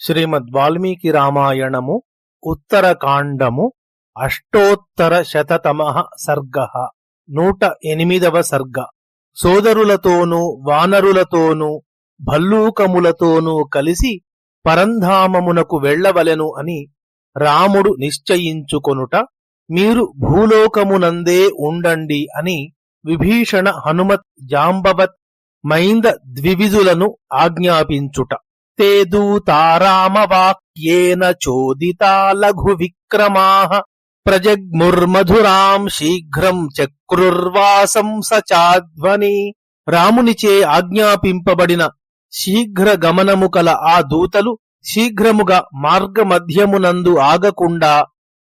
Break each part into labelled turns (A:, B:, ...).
A: శ్రీమద్ వాల్మీకి రామాయణము ఉత్తరకాండము అష్టోత్తర శతతమ సర్గ నూట ఎనిమిదవ సర్గ. సోదరులతోనూ వానరులతోనూ భల్లూకములతోనూ కలిసి పరంధామమునకు వెళ్ళవలెను అని రాముడు నిశ్చయించుకొనుట మీరు భూలోకమునందే ఉండండి అని విభీషణ హనుమత్ జాంబవత్ మైంద ద్వివిధులను ఆజ్ఞాపించుట. తే దూతారామవాక్యేన చోదితా లఘు విక్రమాః ప్రజగ్ముర్మధురాం శీఘ్రం చక్రుర్వాసం సచాధ్వని రామునిచే ఆజ్ఞాపింపబడిన శీఘ్ర గమనము కల ఆ దూతలు శీఘ్రముగా మార్గమధ్యమునందు ఆగకుండా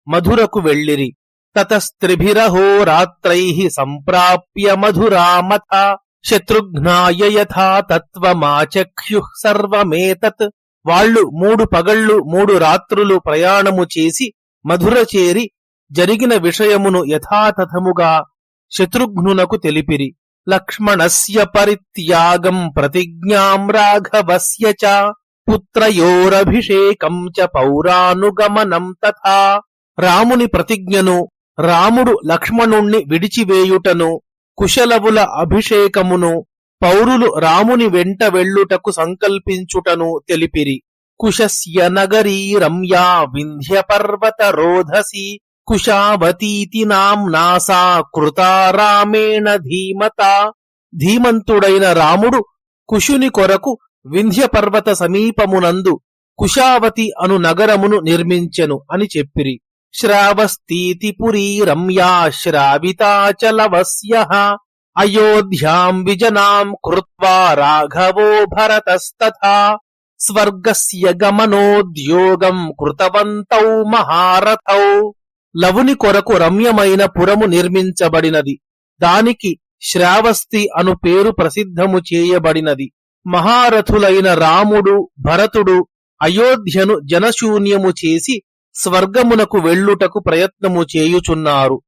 A: మధురకు వెళ్ళిరి। తతస్త్రిభిరహోరాత్రై సంప్రాప్య మధురామథ। శత్రుఘ్నాయ యథా తత్వమాచఖ్యుః సర్వమేతత్. వాళ్ళు మూడు పగళ్ళు మూడు రాత్రులు ప్రయాణము చేసి మధుర చేరి జరిగిన విషయమును యథాతథముగా శత్రుఘ్నునకు తెలిపిరి. లక్ష్మణస్య పరిత్యాగం ప్రతిజ్ఞాం రాఘవస్య చ. పుత్రయోరభిషేకం చ పౌరానుగమనం తథా. రాముని ప్రతిజ్ఞను రాముడు లక్ష్మణుణ్ణి విడిచివేయుటను కుశలవుల అభిషేకమును పౌరులు రాముని వెంట వెళ్ళుటకు సంకల్పించుటను తెలిపిరి. కుశస్య నగరీ రమ్యా వింధ్య పర్వత రోధసి కుశావతీతి నాసా కృతా రామేణ ధీమత. ధీమంతుడైన రాముడు కుశుని కొరకు వింధ్య పర్వత సమీపమునందు కుశావతి అను నగరమును నిర్మించెను అని చెప్పిరి. శ్రావస్తీతి పురీ రమ్యా శ్రావితాచలవస్య అయోధ్యాం విజనాం కృత్వా రాఘవో భరతస్తథా స్వర్గస్య గమనోద్యోగం కృతవంతౌ మహారథౌ లవుని కొరకు రమ్యమైన పురము నిర్మించబడినది దానికి శ్రావస్తి అను పేరు ప్రసిద్ధము చేయబడినది మహారథులైన రాముడు భరతుడు అయోధ్యను జనశూన్యము చేసి స్వర్గమునకు వెళ్ళుటకు ప్రయత్నము చేయుచున్నారు.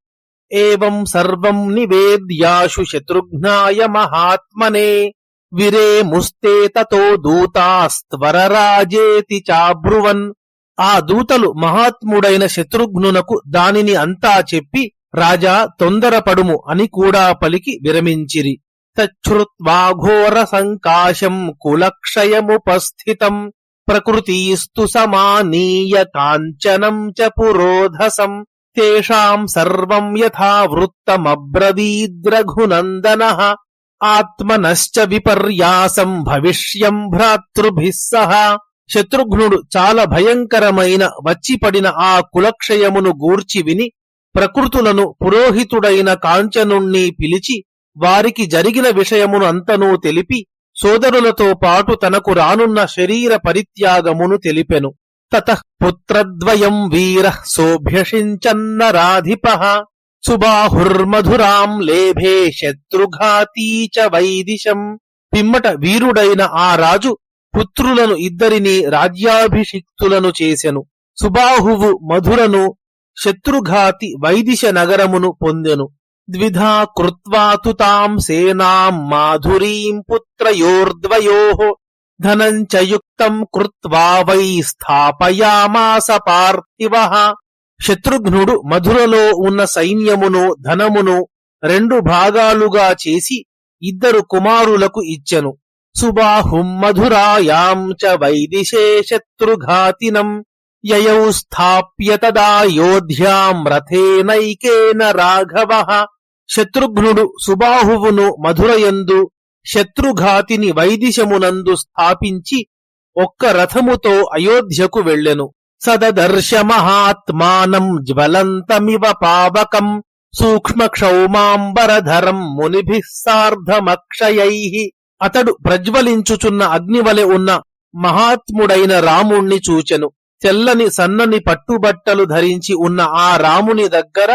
A: ఏవం సర్వం నివేద్యాశు శత్రుఘ్నాయ మహాత్మనే విరే ముస్తే తతో దూతాస్త్వరరాజేతి చాబ్రువన్. ఆ దూతలు మహాత్ముడైన శత్రుఘ్నునకు దానిని అంతా చెప్పి రాజా తొందరపడుము అని కూడా పలికి విరమించిరి. తచ్చుత్వాఘోర సంకాశం కులక్షయముపస్థితం. ప్రకృతిస్తు సమానీయ కాంచనం చ పురోధసం. తేషాం సర్వం యథావృత్తమబ్రవీద్రఘునందన. ఆత్మనశ్చ విపర్యాసం భవిష్యం భ్రాతృభిः సహ. శత్రుఘ్నుడు చాలా భయంకరమైన వచ్చిపడిన ఆ కులక్షయమును గూర్చి విని ప్రకృతులను పురోహితుడైన కాంచనుణ్ణి పిలిచి వారికి జరిగిన విషయమును అంతనూ తెలిపి సోదరులతో పాటు తనకు రానున్న శరీర పరిత్యాగమును తెలిపెను. తత పుత్రద్వయం వీర సోభ్యషించన్న రాధిప సుబాహుర్మధురాం లేభే శత్రుఘాతీ చ వైదిశం. పిమ్మట వీరుడైన ఆ రాజు పుత్రులను ఇద్దరిని రాజ్యాభిషిక్తులను చేసెను. సుబాహువు మధురను శత్రుఘాతి వైదిశ నగరమును పొందెను. ద్విధా కృత్వాతు తాం సేనాం మాధురీం పుత్రయోర్ద్వయో ధనంచయుక్తం కృత్వా వై స్థాపయామాస పార్థివ. శత్రుఘ్నుడు మధురలో ఉన్న సైన్యమును ధనమును రెండు భాగాలుగా చేసి ఇద్దరు కుమారులకు ఇచ్చెను. సుబాహుం మధురాయాం చ వైదిశే శత్రుఘాతినం. యయౌ స్థాప్య తదా యోధ్యాం రథేనైకేన రాఘవ. శత్రుఘ్నుడు సుబాహువును మధురయందు శత్రుఘాతిని వైదిశమునందు స్థాపించి ఒక్క రథముతో అయోధ్యకు వెళ్ళెను. సదదర్శ మహాత్మానం జ్వలంతమివ పావకం సూక్ష్మ క్షౌమాంబరధరం మునిభిः సార్ధమక్షయై. అతడు ప్రజ్వలించుచున్న అగ్నివలె ఉన్న మహాత్ముడైన రాముణ్ణి చూచెను. తెల్లని సన్నని పట్టుబట్టలు ధరించి ఉన్న ఆ రాముని దగ్గర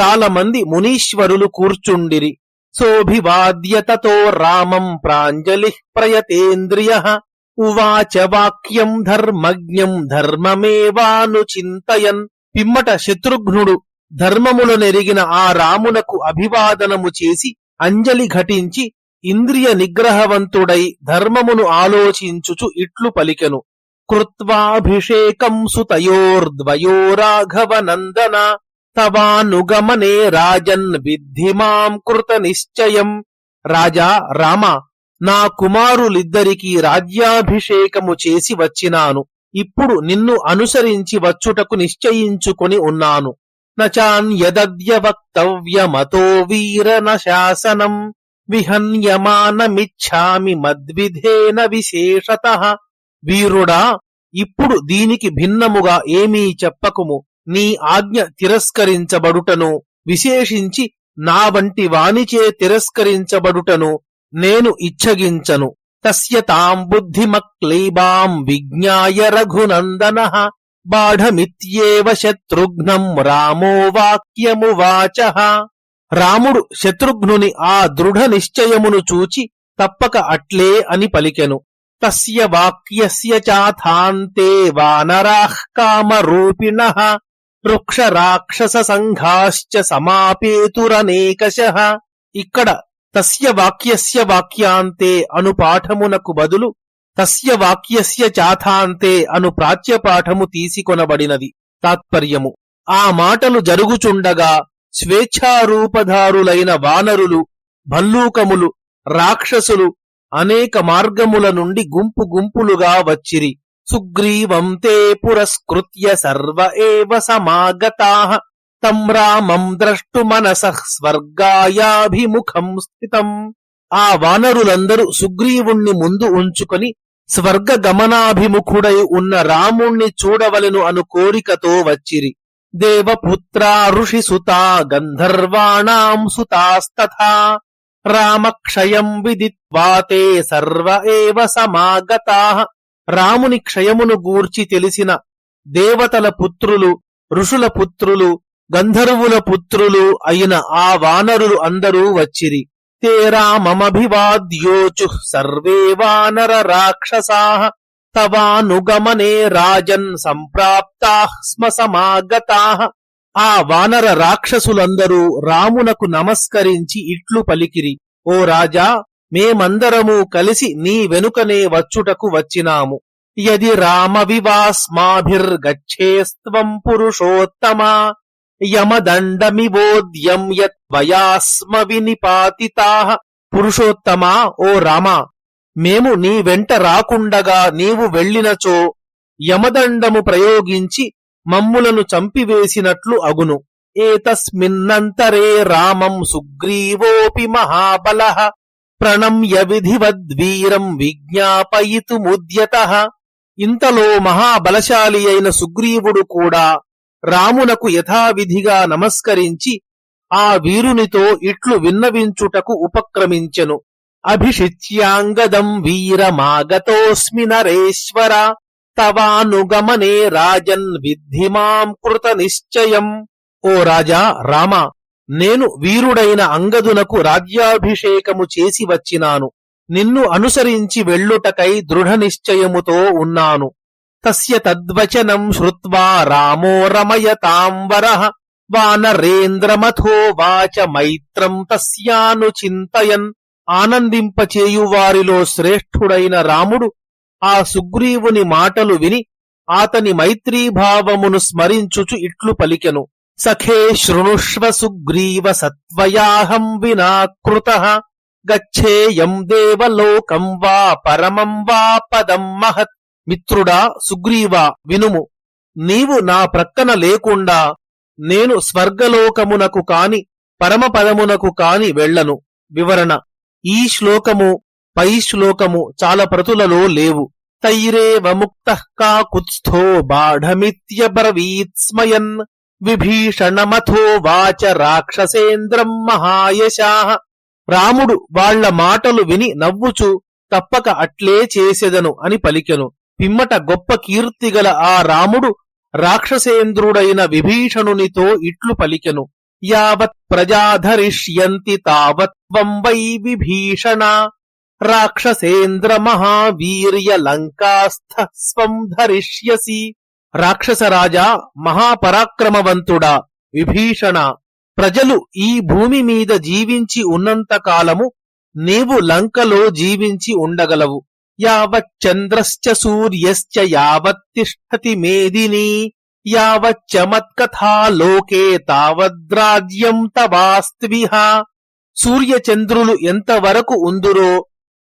A: చాలా మంది మునీశ్వరులు కూర్చుండిరి. సోభివాద్యతతో రామం ప్రాంజలి ప్రయతేంద్రియ. ఉవాచ వాక్యం ధర్మజ్ఞం ధర్మమేవానుచింతయన్. పిమ్మట శత్రుఘ్నుడు ధర్మములనెరిగిన ఆ రామునకు అభివాదనము చేసి అంజలి ఘటించి ఇంద్రియ నిగ్రహవంతుడై ధర్మమును ఆలోచించుచు ఇట్లు పలికెను. కృత్వాభిషేకం సుతయోర్ద్వయో రాఘవనందన తవానుగమనే రాజన్ విద్ధి మాం కృత నిశ్చయం. రాజా రామ నా కుమారులిద్దరికీ రాజ్యాభిషేకము చేసి వచ్చినాను. ఇప్పుడు నిన్ను అనుసరించి వచ్చుటకు నిశ్చయించుకొని ఉన్నాను. నచాన్యదద్య వక్తవ్యమతో వీర శాసనం విహన్యమానమిచ్చామి మద్విధేన విశేషత. వీరుడా ఇప్పుడు దీనికి భిన్నముగా ఏమీ చెప్పకుము. నీ ఆజ్ఞ తిరస్కరించబడుటను విశేషించి నా వంటి వానిచే తిరస్కరించబడుటను నేను ఇచ్చగించను. తస్య తాం బుద్ధిమక్లీబాం విజ్ఞాయ రఘునందన బాఢమిత్యేవ శత్రుఘ్నం రామో వాక్యమువాచ రాముడు శత్రుఘ్నుని ఆ దృఢ నిశ్చయమును చూచి తప్పక అట్లే అని పలికెను. తస్య వాక్యస్య చాథాంతే వానరాః కామరూపిణ వృక్ష రాక్షస సంఘాశ్చ సమాపేతురనేకశ. ఇక్కడ తస్య వాక్యస్య వాక్యాంతే అను పాఠమునకు బదులు తస్య వాక్యస్య చాథాంతే అను ప్రాచ్యపాఠము తీసికొనబడినది. తాత్పర్యము. ఆ మాటలు జరుగుచుండగా స్వేచ్ఛారూపధారులైన వానరులు భల్లూకములు రాక్షసులు అనేక మార్గముల నుండి గుంపు గుంపులుగా వచ్చిరి. సుగ్రీవం తే పురస్కృత్య సర్వ ఏవ సమాగతా. తం రామం ద్రష్టుమనసః స్వర్గాయాభిముఖం స్థితం. ఆ వానరులందరూ సుగ్రీవుణ్ణి ముందు ఉంచుకొని స్వర్గ గమనాభిముఖుడై ఉన్న రాముణ్ణి చూడవలను అను కోరికతో వచ్చిరి. దేవపుత్రా ఋషిసుతా గంధర్వాణాం సుతాస్తథా. రామక్షయం విదిత్వాతే సర్వ ఏవ సమాగతా. రాముని క్షయమును గూర్చి తెలిసిన దేవతల పుత్రులు ఋషుల పుత్రులు గంధర్వుల పుత్రులు అయిన ఆ వానరులు అందరూ వచ్చిరి. తే రామమభివాద్యోచు సర్వే వానర రాక్షసా తవానుగమనే రాజన్ సంప్రాప్తా స్మ సమాగతా. ఆ వానర రాక్షసులందరూ రామునకు నమస్కరించి ఇట్లు పలికిరి. ఓ రాజా మేమందరము కలిసి నీ వెనుకనే వచ్చుటకు వచ్చినాము. యది రామ వివాస్మాభిర్గచ్చేస్త్వం పురుషోత్తమ యమదండమివోద్యం యత్వయాస్మ వినిపాతితా. పురుషోత్తమా ఓ రామా మేము నీ వెంట రాకుండగా నీవు వెళ్ళినచో యమదండము ప్రయోగించి మమ్ములను చంపివేసినట్లు అగును. ఏతస్మిన్నంతరే రామం సుగ్రీవోపి మహాబల. ప్రణమ్య విధివద్వీరం విజ్ఞాపయితుముద్యత ఇంతలో మహాబలశాలి అయిన సుగ్రీవుడు కూడా రామునకు యథావిధిగా నమస్కరించి ఆ వీరునితో ఇట్లు విన్నవించుటకు ఉపక్రమించెను. అభిషిచ్యాంగదం వీరమాగతోస్మి నరేశ్వర తవానుగమనే రాజన్ విద్ధిమాం కృత నిశ్చయం. ఓ రాజా రామ నేను వీరుడైన అంగదునకు రాజ్యాభిషేకము చేసి వచ్చినాను. నిన్ను అనుసరించి వెళ్ళుటకై దృఢ నిశ్చయముతో ఉన్నాను. తస్య తద్వచనం శ్రుత్వా రామో రమయతాంబర వానరేంద్రమథో వాచ మైత్రం తస్యానుచింతయన్ ఆనందింపచేయువారిలో శ్రేష్ఠుడైన రాముడు ఆ సుగ్రీవుని మాటలు విని ఆతని మైత్రీభావమును స్మరించుచు ఇట్లు పలికెను. సఖే శృణుష్వ సుగ్రీవ సత్వయాహం వినాకృత. గచ్చేయం దేవలోకం వా పరమం వా పదం మహత్. మిత్రుడా సుగ్రీవా వినుము. నీవు నా ప్రక్కన లేకుండా నేను స్వర్గలోకమునకు కాని పరమపదమునకు కాని వెళ్ళను వివరణ. ఈ శ్లోకము పై శ్లోకము చాలా ప్రతులలో లేవు. తైరేవ ముక్త కాకుత్స్థో బాఢమిత్యబ్రవీత్స్మయన్. విభీషణమథో వాచ రాక్షసేంద్రం మహాయశాహ రాముడు వాళ్ళ మాటలు విని నవ్వుచు తప్పక అట్లే చేసెదను అని పలికెను. పిమ్మట గొప్ప కీర్తిగల ఆ రాముడు రాక్షసేంద్రుడైన విభీషణునితో ఇట్లు పలికెను. యావత్ ప్రజాధరిష్యంతి తావత్వం వై విభీషణ. రాక్షసేంద్ర మహావీర్య లంకాస్థ స్వం ధరిష్యసి. రాక్షసరాజా మహాపరాక్రమవంతుడా విభీషణ ప్రజలు ఈ భూమి మీద జీవించి ఉన్నంత కాలము నీవు లంకలో జీవించి ఉండగలవు. యావచ్చంద్రశ్చ సూర్యశ్చ యావత్తిష్టతి మేదిని యావచ్చ లోకే తావద్రాజ్యం తవాస్త్విహ. సూర్యచంద్రులు ఎంతవరకు ఉందురో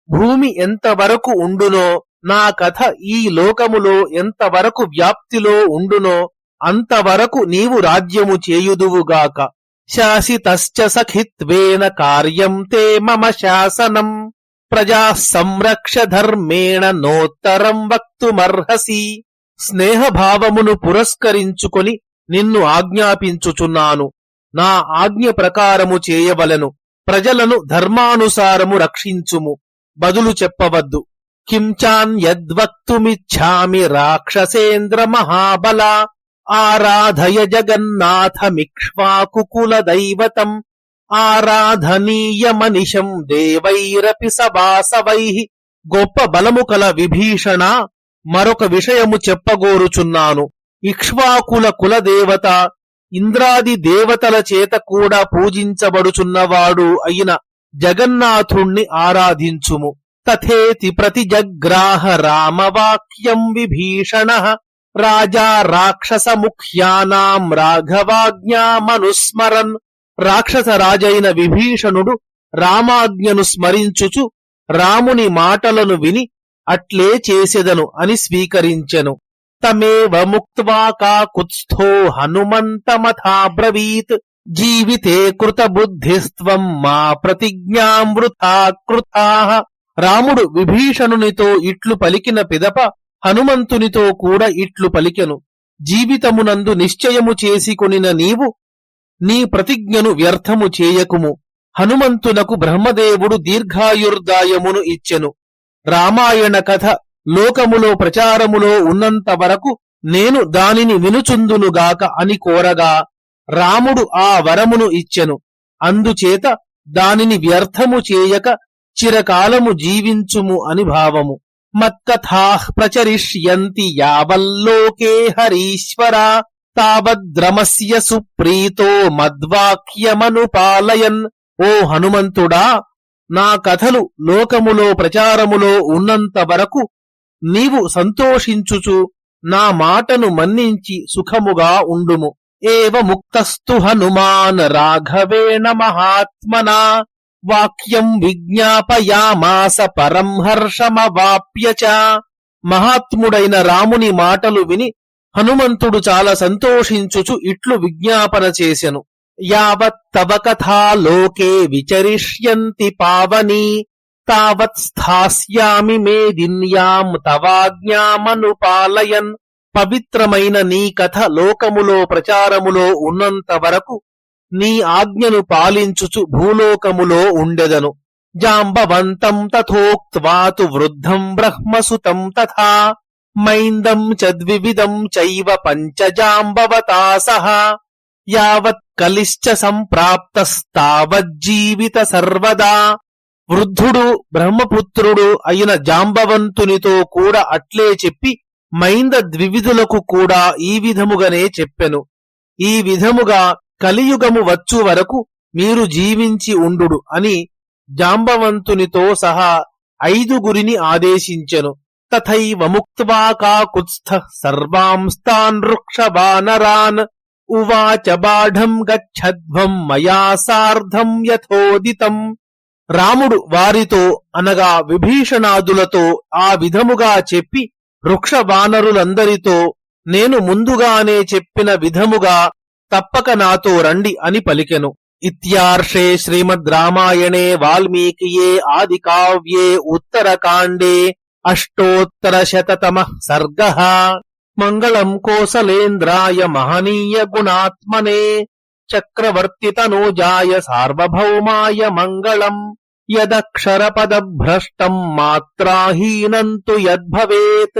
A: భూమి ఎంతవరకు ఉండునో నా కథ ఈ లోకములో ఎంతవరకు వ్యాప్తిలో ఉండునో అంతవరకు నీవు రాజ్యము చేయుదువుగాక. శాసితశ్చ సఖిత్వేన కార్యం తే మమ శాసనం. ప్రజా సంరక్ష ధర్మేణ నోత్తరం వక్తుమర్హసి. స్నేహభావమును పురస్కరించుకొని నిన్ను ఆజ్ఞాపించుచున్నాను. నా ఆజ్ఞ ప్రకారము చేయవలెను. ప్రజలను ధర్మానుసారము రక్షించుము. బదులు చెప్పవద్దు. కించాన్యద్వక్తుమిచ్ఛామి రాక్షసేంద్ర మహాబల ఆరాధయ జగన్నాథమిక్ష్వాకుకుల దైవతం ఆరాధనీయమనిశం దేవైరపి సవాసవై గొప్ప బలము కల విభీషణ మరొక విషయము చెప్పగోరుచున్నాను. ఇక్ష్వాకుల కులదేవత ఇంద్రాది దేవతల చేత కూడా పూజించబడుచున్నవాడు అయిన జగన్నాథుణ్ణి ఆరాధించుము. తథేతి ప్రతిజగ్రాహ రామవాక్యం విభీషణ. రాజా రాక్షస ముఖ్యానాం రాఘవాజ్ఞామనుస్మరన్. రాక్షస రాజైన విభీషణుడు రామాజ్ఞను స్మరించుచు రాముని మాటలను విని అట్లే చేసెదను అని స్వీకరించెను. తమేవ ముక్త్వా కాకుత్స్థో హనుమంతమథాబ్రవీత్. జీవితే కృతబుద్ధిస్త్వం మా ప్రతిజ్ఞామృతా కృతా రాముడు విభీషణునితో ఇట్లు పలికిన పిదప హనుమంతునితో కూడా ఇట్లు పలికెను. జీవితమునందు నిశ్చయము చేసుకొనిన నీవు నీ ప్రతిజ్ఞను వ్యర్థము చేయకుము. హనుమంతునకు బ్రహ్మదేవుడు దీర్ఘాయుర్దాయమును ఇచ్చెను. రామాయణ కథ లోకములో ప్రచారములో ఉన్నంత వరకు నేను దానిని వినుచుందునుగాక అని కోరగా రాముడు ఆ వరమును ఇచ్చెను. అందుచేత దానిని వ్యర్థము చేయక చిరకాలము జీవించుము అని భావము. మత్కథా ప్రచరిష్యంతి యావల్లోకే హరీశ్వరా తావద్రమస్య సుప్రీతో మద్వాక్యమనుపాలయన్. ఓ హనుమంతుడా నా కథలు లోకములో ప్రచారములో ఉన్నంత వరకు నీవు సంతోషించుచు నా మాటను మన్నించి సుఖముగా ఉండుము. ఏవ ముక్తస్తు హనుమాన్ రాఘవేణ మహాత్మనా. వాక్యం విజ్ఞాపయామాస పరం హర్షమవాప్య చ. మహాత్ముడైన రాముని మాటలు విని హనుమంతుడు చాలా సంతోషించుచు ఇట్లు విజ్ఞాపన చేసెను. యావత్ తవ కథా లోకే విచరిష్యంతి పావని. తావత్ స్థాస్యామి మేదిన్యాం తవాజ్ఞామనుపాలయన్. పవిత్రమైన నీ కథ లోకములో ప్రచారములో ఉన్నంత వరకు నీ ఆజ్ఞను పాలించుచు భూలోకములో ఉండెదను. జాంబవంతం తథోక్త్వాతు వృద్ధం బ్రహ్మసుతం తథా. మైందం చద్వివిధం చైవ పంచజాంబవతా సహ. యావత్ కలిశ్చ సంప్రాప్తస్తావజ్జీవిత సర్వదా. వృద్ధుడు బ్రహ్మపుత్రుడు అయిన జాంబవంతునితో కూడా అట్లే చెప్పి మైంద ద్వివిధులకు కూడా ఈ విధముగానే చెప్పెను. ఈ విధముగా కలియుగము వచ్చు వరకు మీరు జీవించి ఉండు అని జాంబవంతునితో సహా ఐదుగురిని ఆదేశించెను. తథైవ ముక్త్వా కాకుత్స్థ సర్వాంస్తాన్ వృక్షవానరాన్ ఉవాచ బాఢం గచ్చధ్వం మయా సార్ధం యథోదితం. రాముడు వారితో అనగా విభీషణాదులతో ఆ విధముగా చెప్పి వృక్షవానరులందరితో నేను ముందుగానే చెప్పిన విధముగా తప్పక నాతో రండి అని పలికెను. ఇత్యార్షే శ్రీమద్ రామాయణే వాల్మీకియే ఆది కావ్యే ఉత్తరకాండే అష్టోత్తర శతతమ సర్గ. మంగళం కోసలేంద్రాయ మహనీయ గుణాత్మనే చక్రవర్తితనూజాయ సార్వభౌమాయ మంగళం యదక్షరపదభ్రష్టం మాత్రాహీనం తు యద్భవేత్.